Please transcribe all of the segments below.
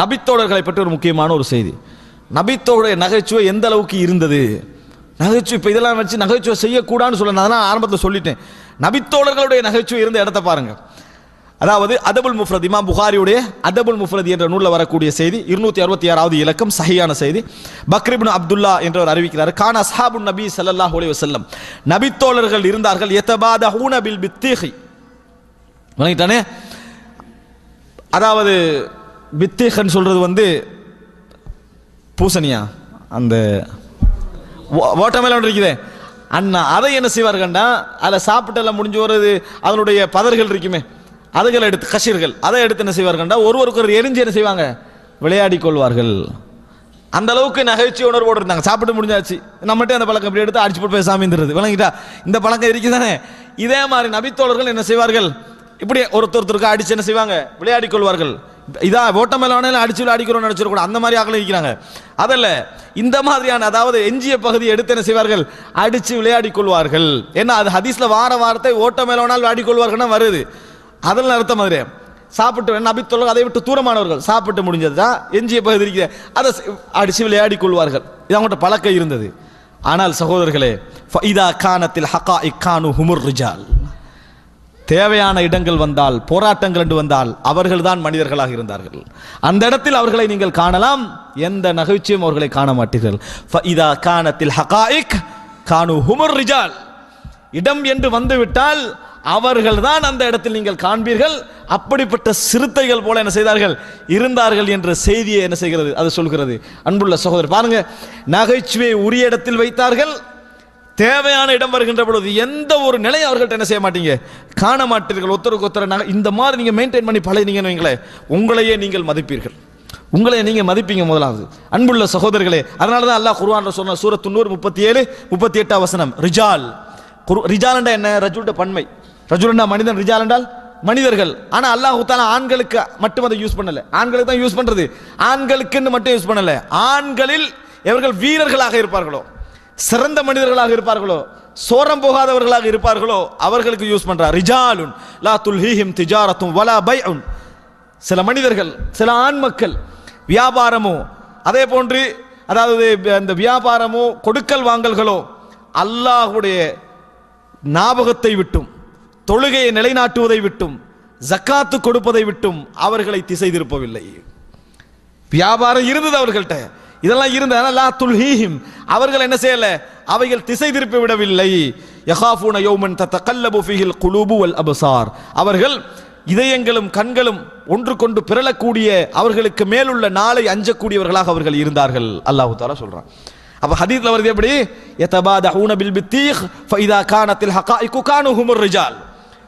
நபித்தோழர்களை பற்றி ஒரு முக்கியமான ஒரு செய்தி. நபித்தோடைய நகைச்சுவை எந்த அளவுக்கு இருந்தது? நகைச்சுவை இப்போ இதெல்லாம் வச்சு நகைச்சுவை செய்யக்கூடாதுன்னு சொல்ல நான் அதெல்லாம் ஆரம்பத்தில் சொல்லிட்டேன். நபித்தோழர்களுடைய நகைச்சுவை இருந்த இடத்த பாருங்க. அதாவது அதபுல் முஃப்ரத் இமாம் புகாரியுடைய அதபுல் முஃப்ரத் என்ற நூலில் வரக்கூடிய செய்தி இருநூத்தி அறுபத்தி ஆறாவது இலக்கம் சஹியான செய்தி. பக்ரிபின் அப்துல்லா என்றவர் அறிவிக்கிறார். கான் அஸ்ஹாபு நபி சல்லாஹ் ஒலி வசல்லம் நபித்தோழர்கள் இருந்தார்கள் எத்தபாத ஹூனபில் பித்தீஹி வணங்கிட்டானே அதாவது வித்தேகன் சொல்கிறது வந்து பூசணியா? அந்த ஓட்டமேல இருக்குதே. அண்ணா அதை என்ன செய்வார்கள்னா அதில் சாப்பிட்டெல்லாம் முடிஞ்சு வர்றது அதனுடைய பதர்கள் இருக்குமே அதுகளை எடுத்து கஷீர்கள் அதை எடுத்து என்ன செய்வார்கள்னா ஒருவருக்கு ஒரு எரிஞ்சு என்ன செய்வாங்க? விளையாடி கொள்வார்கள். அந்த அளவுக்கு நகைச்சுவை உணர்வோடு இருந்தாங்க. சாப்பிட்டு முடிஞ்சாச்சு. நம்மகிட்ட அந்த பழக்கம் இப்படி எடுத்து அடிச்சு போட்டு போய் பேசாமின்றது விளங்கிட்டா? இந்த பழக்கம் இருக்குதானே? இதே மாதிரி நபித்தோழர்கள் என்ன செய்வார்கள்? இப்படி ஒருத்தருக்கு அடிச்சு என்ன செய்வாங்க? விளையாடி கொள்வார்கள் இதா ஓட்ட மேலான அடிச்சு விளையாடிக்கிறோம்னு நினைச்சிருக்கூடாது அந்த மாதிரி ஆக்களும் இருக்கிறாங்க. அதில் இந்த மாதிரியான அதாவது எஞ்சிய பகுதியை எடுத்து என்ன செய்வார்கள்? அடிச்சு விளையாடி கொள்வார்கள் ஏன்னா அது ஹதீஸ்ல வார வாரத்தை ஓட்ட மேலானால் விளையாடி கொள்வார்கள்னா வருது. அதில் அர்த்தம் மாதிரி சாப்பிட்டு நபித்தோழர்கள் அதை விட்டு தூரமானவர்கள். சாப்பிட்டு முடிஞ்சது தான் எஞ்சிய பகுதி இருக்கிற அதை அடித்து அடிச்சு விளையாடி கொள்வார்கள் இது அவங்கள்ட்ட பழக்கம் இருந்தது. ஆனால் சகோதரர்களே இதா கானத்தில் ஹகா இக்கானு ஹுமுர் ரிஜால். தேவையான இடங்கள் வந்தால் போராட்டங்கள் என்று வந்தால் அவர்கள்தான் மனிதர்களாக இருந்தார்கள். அந்த இடத்தில் அவர்களை நீங்கள் காணலாம். எந்த நகைச்சுவையும் அவர்களை காண மாட்டீர்கள். இதா கானத்தில் ஹகாயிக் கானு ஹுமர் ரிஜால். இடம் என்று வந்துவிட்டால் அவர்கள்தான் அந்த இடத்தில் நீங்கள் காண்பீர்கள். அப்படிப்பட்ட சிறுத்தைகள் போல என்ன செய்தார்கள்? இருந்தார்கள் என்ற செய்தியை என்ன செய்கிறது? அது சொல்கிறது. அன்புள்ள சகோதரர் பாருங்க. நகைச்சுவை உரிய இடத்தில் வைத்தார்கள். தேவையான இடம் வருகின்ற பொழுது எந்த ஒரு நிலையை அவர்கள்ட்ட என்ன செய்ய மாட்டீங்க? காண மாட்டீர்கள். ஒத்தருக்கு ஒத்தர நகை- இந்த மாதிரி நீங்கள் மெயின்டைன் பண்ணி பழகினீங்கன்னு வைங்களேன் உங்களையே நீங்கள் மதிப்பீர்கள். உங்களை நீங்கள் மதிப்பீங்க முதலாவது. அன்புள்ள சகோதரர்களே அதனால தான் அல்லாஹ் குருவான் சொன்ன சூரத் தொண்ணூறு முப்பத்தி ஏழு முப்பத்தி எட்டாம் வசனம் ரிஜால். குரு ரிஜால் என்ன? ரஜுல்ட பன்மை. ரஜுல்னா மனிதன் ரிஜால் என்றால் மனிதர்கள். ஆனால் அல்லாஹ் தாலா ஆண்களுக்கு மட்டும் அதை யூஸ் பண்ணலை. ஆண்களுக்கு தான் யூஸ் பண்ணுறது ஆண்களுக்குன்னு மட்டும் யூஸ் பண்ணலை. ஆண்களில் இவர்கள் வீரர்களாக இருப்பார்களோ சிறந்த மனிதர்களாக இருப்பார்களோ சோரம் போகாதவர்களாக இருப்பார்களோ அவர்களுக்கு யூஸ் பண்றார். ரிஜாலுன் லா துல்ஹீஹிம் திஜாரத்தும் வலா பை சில மனிதர்கள் சில ஆண் மக்கள் வியாபாரமோ அதே போன்று அதாவது அந்த வியாபாரமோ கொடுக்கல் வாங்கல்களோ அல்லாஹுடைய ஞாபகத்தை விட்டும் தொழுகையை நிலைநாட்டுவதை விட்டும் ஜக்காத்து கொடுப்பதை விட்டும் அவர்களை திசை திருப்பவில்லை. வியாபாரம் இருந்தது அவர்கள்ட்ட. இதெல்லாம் இருந்தது. லா துல்ஹீஹிம். அவர்கள் என்ன செய்யல? அவைகள் திசை திருப்பி விடவில்லை. யஹாஃபூன யௌமன் தத்தகல்லபு ஃபீஹில் குலூபு வல் அபசார். அவர்கள் இதயங்களும் கண்களும் ஒன்று கொண்டு பிறழக்கூடிய அவர்களுக்கு மேலுள்ள நாளை அஞ்சக்கூடியவர்களாக அவர்கள் இருந்தார்கள். அல்லாஹ் தாலா சொல்றான். அப்ப ஹதீத்ல வருது எப்படி? யதபாதஹூன பில் பித்தீஹ் ஃபைதா கானத்தில் ஹகாயிகு கானு ஹுமுர் ரிஜால்.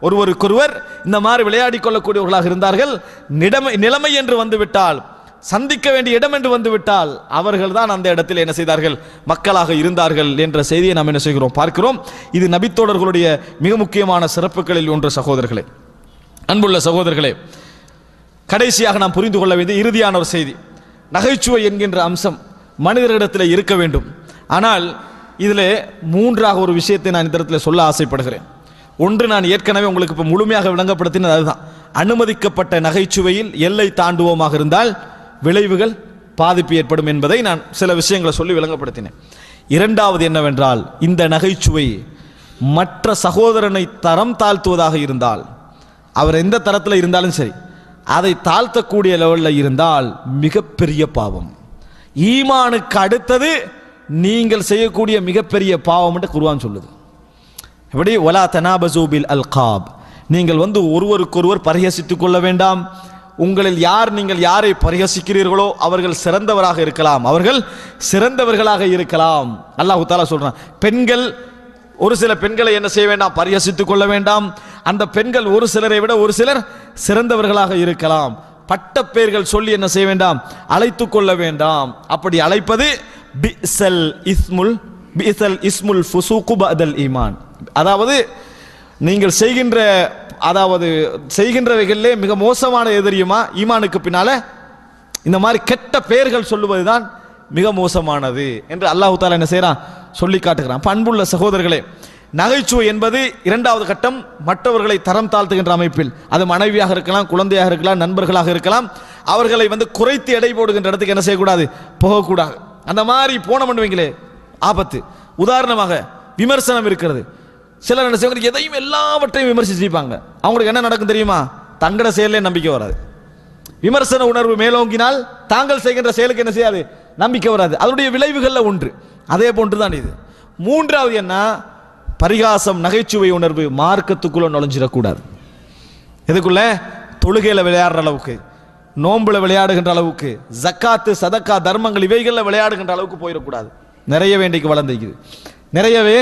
ஒருவருக்கொருவர் இந்த மாதிரி விளையாடி கொள்ளக்கூடியவர்களாக இருந்தார்கள். நிலைமை நிலைமை என்று வந்துவிட்டால் சந்திக்க வேண்டிய இடம் என்று வந்துவிட்டால் அவர்கள் தான் அந்த இடத்தில் என்ன செய்தார்கள்? மக்களாக இருந்தார்கள் என்ற செய்தியை நாம் என்ன செய்கிறோம்? பார்க்கிறோம். இது நபித்தோடர்களுடைய மிக முக்கியமான சிறப்புகளில் ஒன்று சகோதரர்களே. அன்புள்ள சகோதரர்களே கடைசியாக நாம் புரிந்து கொள்ள வேண்டிய இறுதியான ஒரு செய்தி. நகைச்சுவை என்கின்ற அம்சம் மனிதர்களிடத்தில் இருக்க வேண்டும். ஆனால் இதில் மூன்றாக ஒரு விஷயத்தை நான் இந்த இடத்துல சொல்ல ஆசைப்படுகிறேன். ஒன்று நான் ஏற்கனவே உங்களுக்கு இப்போ முழுமையாக விளங்கப்படுத்தினது அதுதான். அனுமதிக்கப்பட்ட நகைச்சுவையில் எல்லை தாண்டுவோமாக இருந்தால் விளைவுகள் பாதிப்பு ஏற்படும் என்பதை நான் சில விஷயங்களை சொல்லி விளங்கப்படுத்தினேன். இரண்டாவது என்னவென்றால் இந்த நகைச்சுவை மற்ற சகோதரனை தரம் தாழ்த்துவதாக இருந்தால் அவர் எந்த தரத்தில் இருந்தாலும் சரி அதை தாழ்த்தக்கூடிய லெவலில் இருந்தால் மிகப்பெரிய பாவம். ஈமானுக்கு அடுத்தது நீங்கள் செய்யக்கூடிய மிகப்பெரிய பாவம் என்று குருவான் சொல்லுது. எப்படி? ஒலா தனாபசூபில் அல்காப். நீங்கள் வந்து ஒருவருக்கொருவர் பரிகசித்துக் கொள்ள வேண்டாம். உங்களில் யார் நீங்கள் யாரை பரிகசிக்கிறீர்களோ அவர்கள் சிறந்தவராக இருக்கலாம். அவர்கள் சிறந்தவர்களாக இருக்கலாம். அல்லாஹு தாலா சொல்றான் பெண்கள் ஒரு சில பெண்களை என்ன செய்ய வேண்டாம்? பரிகசித்துக் கொள்ள வேண்டாம். அந்த பெண்கள் ஒரு சிலரை விட ஒரு சிலர் சிறந்தவர்களாக இருக்கலாம். பட்ட பெயர்கள் சொல்லி என்ன செய்ய வேண்டாம்? அழைத்து கொள்ள வேண்டாம். அப்படி அழைப்பது பிசல் இஸ்முல் பிசல் இஸ்முல் ஃபுசூக்கு பதல் ஈமான். அதாவது நீங்கள் செய்கின்ற அதாவது செய்கின்றவைகளிலே மிக மோசமான எதிரியுமா ஈமானுக்கு பின்னால இந்த மாதிரி கெட்ட பெயர்கள் சொல்லுவதுதான் மிக மோசமானது என்று அல்லாஹு தாலா என்ன செய்கிறான் சொல்லி காட்டுகிறான். பண்புள்ள சகோதரர்களே நகைச்சுவை என்பது இரண்டாவது கட்டம் மற்றவர்களை தரம் தாழ்த்துகின்ற அமைப்பில். அது மனைவியாக இருக்கலாம் குழந்தையாக இருக்கலாம் நண்பர்களாக இருக்கலாம். அவர்களை வந்து குறைத்து எடை போடுகின்ற இடத்துக்கு என்ன செய்யக்கூடாது? போகக்கூடாது. அந்த மாதிரி போன பண்ணுவீங்களே ஆபத்து. உதாரணமாக விமர்சனம் இருக்கிறது. சிலர் என்ன செய்வாங்க? எதையும் எல்லாவற்றையும் விமர்சிச்சிருப்பாங்க. அவங்களுக்கு என்ன நடக்கும் தெரியுமா? தங்கட செயலே நம்பிக்கை வராது. விமர்சன உணர்வு மேலோங்கினால் தாங்கள் செய்கின்ற செயலுக்கு என்ன செய்யாது? நம்பிக்கை வராது. அதனுடைய விளைவுகளில் ஒன்று. அதே போன்று தான் இது. மூன்றாவது என்ன? பரிகாசம் நகைச்சுவை உணர்வு மார்க்கத்துக்குள்ளே நுழைஞ்சிடக்கூடாது. எதுக்குள்ள? தொழுகையில் விளையாடுற அளவுக்கு நோம்பில் விளையாடுகின்ற அளவுக்கு ஜக்காத்து சதக்கா தர்மங்கள் இவைகளில் விளையாடுகின்ற அளவுக்கு போயிடக்கூடாது. நிறைய வேண்டிக்கு வளர்ந்துக்குது. நிறையவே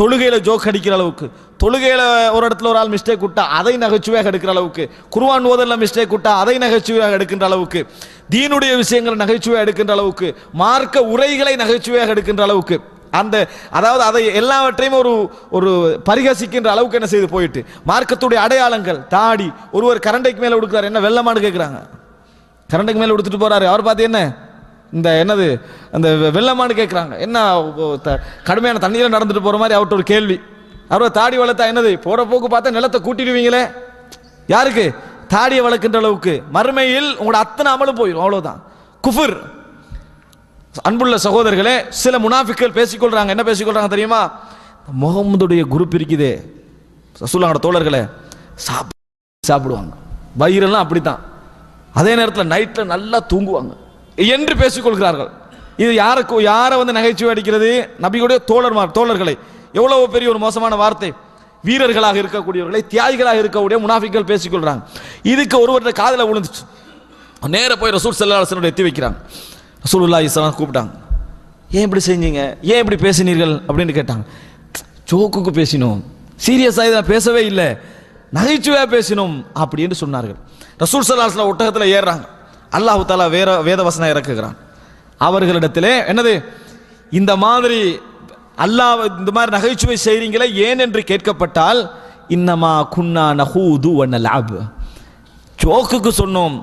தொழுகையில் ஜோக் அடிக்கிற அளவுக்கு. தொழுகையில் ஒரு இடத்துல ஒரு ஆள் மிஸ்டேக் விட்டா அதை நகைச்சுவையாக எடுக்கிற அளவுக்கு. குருவான் ஓதலில் மிஸ்டேக் விட்டா அதை நகைச்சுவையாக எடுக்கின்ற அளவுக்கு. தீனுடைய விஷயங்களை நகைச்சுவையாக எடுக்கின்ற அளவுக்கு. மார்க்க உரைகளை நகைச்சுவையாக எடுக்கின்ற அளவுக்கு. அந்த அதாவது அதை எல்லாவற்றையும் ஒரு ஒரு பரிகசிக்கின்ற அளவுக்கு என்ன செய்து போயிட்டு. மார்க்கத்துடைய அடையாளங்கள் தாடி. ஒருவர் கரண்டைக்கு மேலே கொடுக்குறாரு என்ன வெள்ளமானு கேட்குறாங்க கரண்டைக்கு மேலே கொடுத்துட்டு போகிறாரு அவர் பார்த்து என்ன? இந்த என்னது அந்த வெ- வெள்ளமானு கேட்குறாங்க என்ன த- கடுமையான தண்ணியில் நடந்துட்டு போகிற மாதிரி அவர்கிட்ட ஒரு கேள்வி. அவர் தாடி வளர்த்தா என்னது போகிற போக்கு பார்த்தா நிலத்தை கூட்டிடுவீங்களே? யாருக்கு? தாடியை வளர்க்கின்ற அளவுக்கு. மறுமையில் உங்களோட அத்தனை அமலும் போயிடும் அவ்வளோதான் குஃபுர். அன்புள்ள சகோதரர்களே சில முனாஃபிக்கள் பேசிக்கொள்கிறாங்க என்ன பேசிக்கொள்கிறாங்க தெரியுமா? முகம்மதுடைய குரூப் இருக்குதே. ரசூலுல்லாஹோட தோழர்களே சாப்பிடுவாங்க. வயிறெல்லாம் அப்படித்தான். அதே நேரத்தில் நைட்டில் நல்லா தூங்குவாங்க. என்று பேசிக்கொள்கிறார்கள் இது யாருக்கு யாரை வந்து நகைச்சுவை அடிக்கிறது? நபியுடைய தோழர்மார் தோழர்களை எவ்வளவு பெரிய ஒரு மோசமான வார்த்தை. வீரர்களாக இருக்கக்கூடியவர்களை தியாகிகளாக இருக்கக்கூடிய முனாஃபிக்கள் பேசிக்கொள்கிறாங்க இதுக்கு ஒருவருடைய காதில் விழுந்துச்சு. நேர போய் ரசூல் செல்லாசனோட எத்தி வைக்கிறாங்க. ரசூலுல்லா இஸ்லாம் கூப்பிட்டாங்க. ஏன் இப்படி செஞ்சீங்க? ஏன் இப்படி பேசினீர்கள்? அப்படின்னு கேட்டாங்க. ஜோக்குக்கு பேசினோம். சீரியஸாக இதை பேசவே இல்லை. நகைச்சுவையாக பேசினோம். அப்படின்னு சொன்னார்கள். ரசூல் செல்லாசன ஒட்டகத்தில் ஏறுறாங்க. அல்லாஹு தாலா வேற வேத வசனம் இறக்குகிறான். அவர்களிடத்திலே என்னது? இந்த மாதிரி அல்லாஹ் இந்த மாதிரி நகைச்சுவை செய்கிறீங்களே ஏன் என்று கேட்கப்பட்டால் இன்னமா குன்னா நஹூது வனலாப் ஜோக்குக்கு சொன்னோம்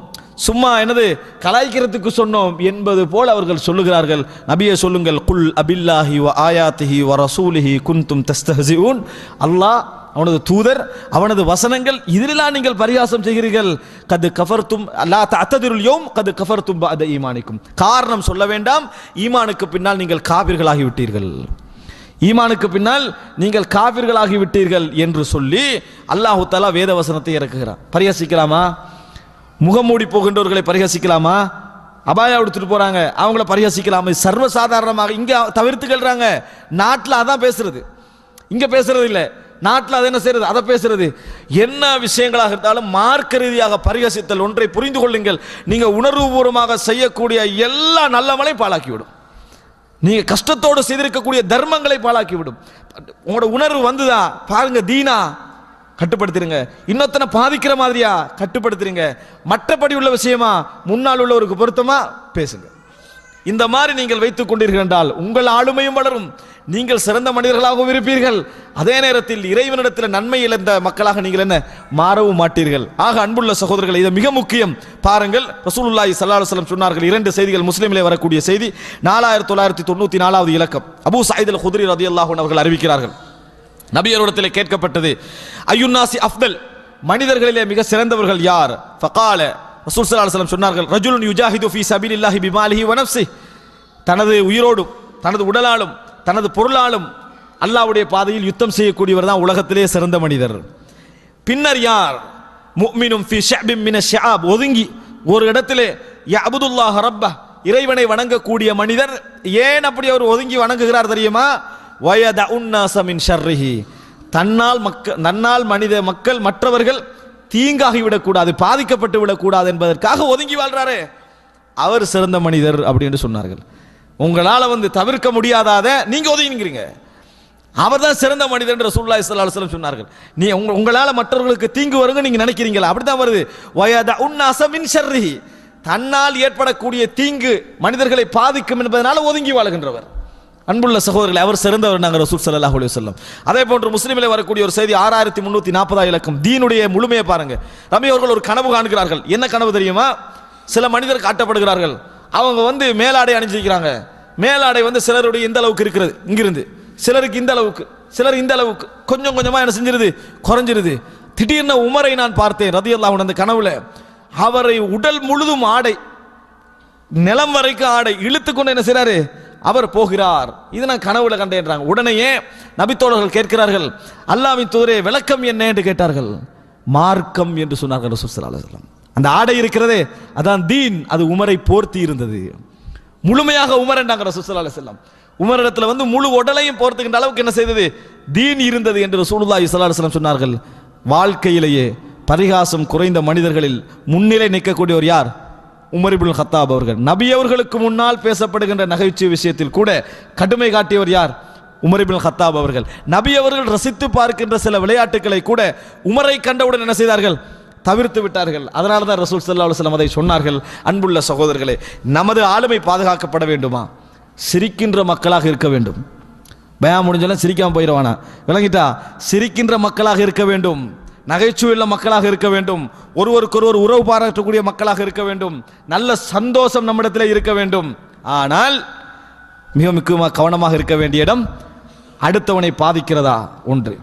சும்மா என்னது கலாய்க்கிறதுக்கு சொன்னோம் என்பது போல் அவர்கள் சொல்லுகிறார்கள். நபியை சொல்லுங்கள் குல் அபில்லாஹி வ ஆயாத்திஹி வ ரசூலிஹி குன்தும் தஸ்தஹசிஊன் அல்லாஹ் அவனது தூதர் அவனது வசனங்கள் இதிலெல்லாம் நீங்கள் பரிகாசம் செய்கிறீர்கள். கது கஃபர்த்தும் அல்லா தத்ததிருள் யோம் கது கஃபர்த்தும் அது ஈமானிக்கும். காரணம் சொல்ல வேண்டாம். ஈமானுக்கு பின்னால் நீங்கள் காபிர்களாகி விட்டீர்கள். ஈமானுக்கு பின்னால் நீங்கள் காபிர்களாகி விட்டீர்கள் என்று சொல்லி அல்லாஹு தாலா வேத வசனத்தை இறக்குகிறான். பரிகசிக்கலாமா முகமூடி போகின்றவர்களை பரிகசிக்கலாமா அபாயா எடுத்துட்டு போறாங்க. அவங்கள பரிகசிக்கலாமா இது சர்வசாதாரணமாக இங்க தவிர்த்துக்கிறாங்க நாட்டில் அதான் பேசுறது. இங்க பேசுறது இல்லை. நாட்டில் அதை என்ன செய்யறது? அதை பேசுறது. என்ன விஷயங்களாக இருந்தாலும் மார்க்க ரீதியாக பரிகசித்தல் ஒன்றை புரிந்து கொள்ளுங்கள். நீங்கள் உணர்வுபூர்வமாக செய்யக்கூடிய எல்லா நல்லவளையும் பாழாக்கிவிடும். நீங்கள் கஷ்டத்தோடு செய்திருக்கக்கூடிய தர்மங்களை பாழாக்கிவிடும். உங்களோட உணர்வு வந்துதா? பாருங்க தீனா கட்டுப்படுத்திருங்க. இன்னொத்தனை பாதிக்கிற மாதிரியா? கட்டுப்படுத்துறீங்க மற்றபடி உள்ள விஷயமா? முன்னால் உள்ளவருக்கு பொருத்தமா? பேசுங்க. இந்த மாதிரி நீங்கள் வைத்துக் கொண்டீர்கள் என்றால் உங்கள் ஆளுமையும் வளரும். நீங்கள் சிறந்த மனிதர்களாகவும் இருப்பீர்கள். அதே நேரத்தில் இறைவனிடத்தில் நன்மை இழந்த மக்களாக நீங்கள் என்ன? மாறவும் மாட்டீர்கள். ஆக அன்புள்ள சகோதரர்கள் இது மிக முக்கியம். பாருங்கள் ரசூலுல்லாஹி ஸல்லல்லாஹு அலைஹி சொன்னார்கள் இரண்டு செய்திகள் முஸ்லீமிலே வரக்கூடிய செய்தி. நாலாயிரத்தி தொள்ளாயிரத்தி தொண்ணூற்றி நாலாவது இலக்கம். அபு சயீத் அல் குத்ரி அல்லாஹூன் அவர்கள் அறிவிக்கிறார்கள். நபியரிடத்தில் கேட்கப்பட்டது ஐயுன்னாசி அஃப்தல் மனிதர்களிலே மிக சிறந்தவர்கள் யார்? ஃபகால ரசூல் ஸல்லல்லாஹு அலைஹி சொன்னார்கள் ரஜுலுன் யுஜாஹிது ஃபி சபீல் இல்லாஹி பிமாலிஹி வனப்சி தனது உயிரோடும் தனது உடலாலும் தனது பொருளாலும் அல்லாவுடைய பாதையில் யுத்தம் செய்யக்கூடியவர் தான் உலகத்திலே சிறந்த மனிதர். பின்னர் யார்? முக்மினும் ஃபி ஷபிம் மின ஷாப் ஒதுங்கி ஒரு இடத்திலே யஅபுதுல்லாஹ ரப்ப இறைவனை வணங்கக்கூடிய மனிதர் ஏன் அப்படி அவர் ஒதுங்கி வணங்குகிறார் தெரியுமா? வயத உன்னாசமின் ஷர்ரிஹி. தன்னால் மக்கள் நன்னால் மனித மக்கள் மற்றவர்கள் தீங்காகி விடக்கூடாது பாதிக்கப்பட்டு விடக்கூடாது என்பதற்காக ஒதுங்கி வாழ்றாரு. அவர் சிறந்த மனிதர் அப்படின்னு சொன்னார்கள். உங்களால் வந்து தவிர்க்க முடியாதாத நீங்க ஒதுங்கிக்கிறீங்க. அவர் தான் சிறந்த மனிதர் என்று சுல்லா ஸல்லல்லாஹு சொன்னார்கள். நீ உங்க உங்களால் மற்றவர்களுக்கு தீங்கு வருங்க நீங்க நினைக்கிறீங்களா? அப்படிதான் வருது. வயத உன் மின் தன்னால் ஏற்படக்கூடிய தீங்கு மனிதர்களை பாதிக்கும் என்பதனால ஒதுங்கி வாழ்கின்றவர். அன்புள்ள சகோதரர்கள் அவர் சிறந்தவர் நாங்கள் ரசூல் சல்லாஹ் அலி வஸல்லம். அதே போன்று முஸ்லீமில் வரக்கூடிய ஒரு செய்தி ஆறாயிரத்தி முந்நூற்றி நாற்பதா இலக்கம். தீனுடைய முழுமையை பாருங்க. ரமி அவர்கள் ஒரு கனவு காண்கிறார்கள். என்ன கனவு தெரியுமா? சில மனிதர் காட்டப்படுகிறார்கள். அவங்க வந்து மேலாடை அணிஞ்சிருக்கிறாங்க. மேலாடை வந்து சிலருடைய இந்த அளவுக்கு இருக்கிறது. இங்கிருந்து. சிலருக்கு இந்த அளவுக்கு சிலர் இந்த அளவுக்கு. கொஞ்சம் கொஞ்சமாக என்ன செஞ்சிருது? குறைஞ்சிருது. திடீர்னு உமரை நான் பார்த்தேன் ரதியல்லாஹு அந்த கனவுல. அவரை உடல் முழுதும் ஆடை நிலம் வரைக்கும் ஆடை இழுத்து கொண்டு என்ன செய்றாரு? அவர் போகிறார். இது நான் கனவுல கண்டேன்றாங்க. உடனேயே நபித்தோழர்கள் கேட்கிறார்கள் அல்லாவின் தூரே விளக்கம் என்ன? என்று கேட்டார்கள். மார்க்கம் என்று சொன்னார்கள் ரசூல் அந்த ஆடை இருக்கிறதே அதான் தீன். அது உமரை போர்த்தி இருந்தது. முழுமையாக உமர் என்றாங்க ரசூல் உமரிடத்தில் உமரிடத்துல வந்து முழு உடலையும் போர்த்துக்கின்ற அளவுக்கு என்ன செய்தது? தீன் இருந்தது என்று ரசூலுல்லாஹி இஸ்லாசலம் சொன்னார்கள். வாழ்க்கையிலேயே பரிகாசம் குறைந்த மனிதர்களில் முன்னிலை நிற்கக்கூடியவர் யார்? உமர் ஹத்தாப் அவர்கள். நபி அவர்களுக்கு முன்னால் பேசப்படுகின்ற நகைச்சுவை விஷயத்தில் கூட கடுமை காட்டியவர் யார்? உமர் ஹத்தாப் அவர்கள். நபி அவர்கள் ரசித்து பார்க்கின்ற சில விளையாட்டுகளை கூட உமரை கண்டவுடன் என்ன செய்தார்கள்? தவிர்த்து விட்டார்கள். அதனால தான் ரசூல் சல்லா அலுவலம் அதை சொன்னார்கள். அன்புள்ள சகோதரர்களே நமது ஆளுமை பாதுகாக்கப்பட வேண்டுமா? சிரிக்கின்ற மக்களாக இருக்க வேண்டும். பயா முடிஞ்சாலும் சிரிக்காமல் போயிடுவானா விளங்கிட்டா சிரிக்கின்ற மக்களாக இருக்க வேண்டும். நகைச்சுவையுள்ள மக்களாக இருக்க வேண்டும். ஒருவருக்கொருவர் உறவு பாராட்டக்கூடிய மக்களாக இருக்க வேண்டும். நல்ல சந்தோஷம் நம்மிடத்தில் இருக்க வேண்டும். ஆனால் மிக மிக கவனமாக இருக்க வேண்டிய இடம் அடுத்தவனை பாதிக்கிறதா ஒன்று.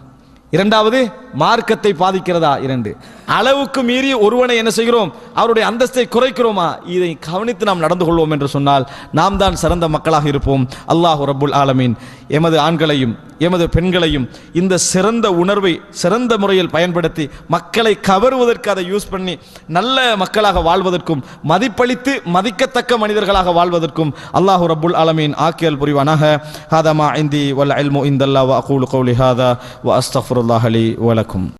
இரண்டாவது மார்க்கத்தை பாதிக்கிறதா இரண்டு? அளவுக்கு மீறி ஒருவனை என்ன செய்கிறோம்? அவருடைய அந்தஸ்தை குறைக்கிறோமா? இதை கவனித்து நாம் நடந்து கொள்வோம் என்று சொன்னால் நாம் தான் சிறந்த மக்களாக இருப்போம். அல்லாஹ் ரபுல் ஆலமீன். எமது ஆண்களையும் எமது பெண்களையும் இந்த சிறந்த உணர்வை சிறந்த முறையில் பயன்படுத்தி மக்களை கவருவதற்கு அதை யூஸ் பண்ணி நல்ல மக்களாக வாழ்வதற்கும் மதிப்பளித்து மதிக்கத்தக்க மனிதர்களாக வாழ்வதற்கும் அல்லாஹ் ரபுல் ஆலமீன் ஆக்கியல் புரிவானாக. ஹாதமா இந்தி வல் இல்மு இந்தல்லா வ அகூலு கௌலி ஹாதா வ அஸ்தஃபுருல்லாஹ் அலி Malcolm.